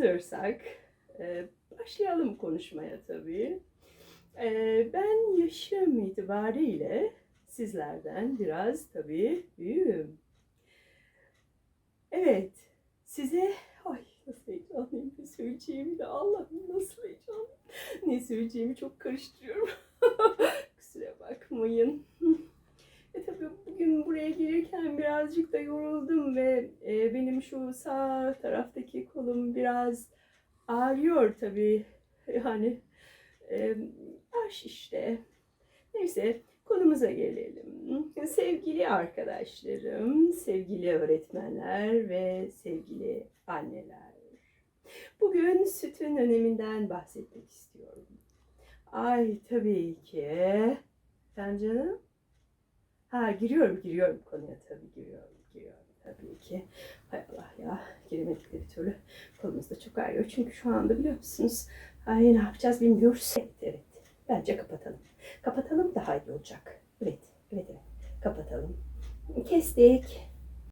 hazırsak e, başlayalım konuşmaya tabii. E, ben yaşım itibariyle sizlerden biraz tabii büyüğüm. Evet, size ay nasıl heyecanlıyım ne söyleyeceğimi de Allah'ım nasıl heyecanlıyım. Ne söyleyeceğimi çok karıştırıyorum. Kusura bakmayın. E tabii bugün buraya gelirken birazcık da yoruldum ve e, şu sağ taraftaki kolum biraz ağrıyor tabii. Yani e, aş işte. Neyse konumuza gelelim. Sevgili arkadaşlarım, sevgili öğretmenler ve sevgili anneler. Bugün sütün öneminden bahsetmek istiyorum. Ay tabii ki. Sen canım? Ha giriyorum giriyorum konuya tabii giriyorum giriyorum ki. Hay Allah ya giremedik bir türlü kolumuz çok ağrıyor. Çünkü şu anda biliyor musunuz ay ne yapacağız bilmiyoruz. Evet evet bence kapatalım. Kapatalım daha iyi olacak. Evet evet evet kapatalım. Kestik.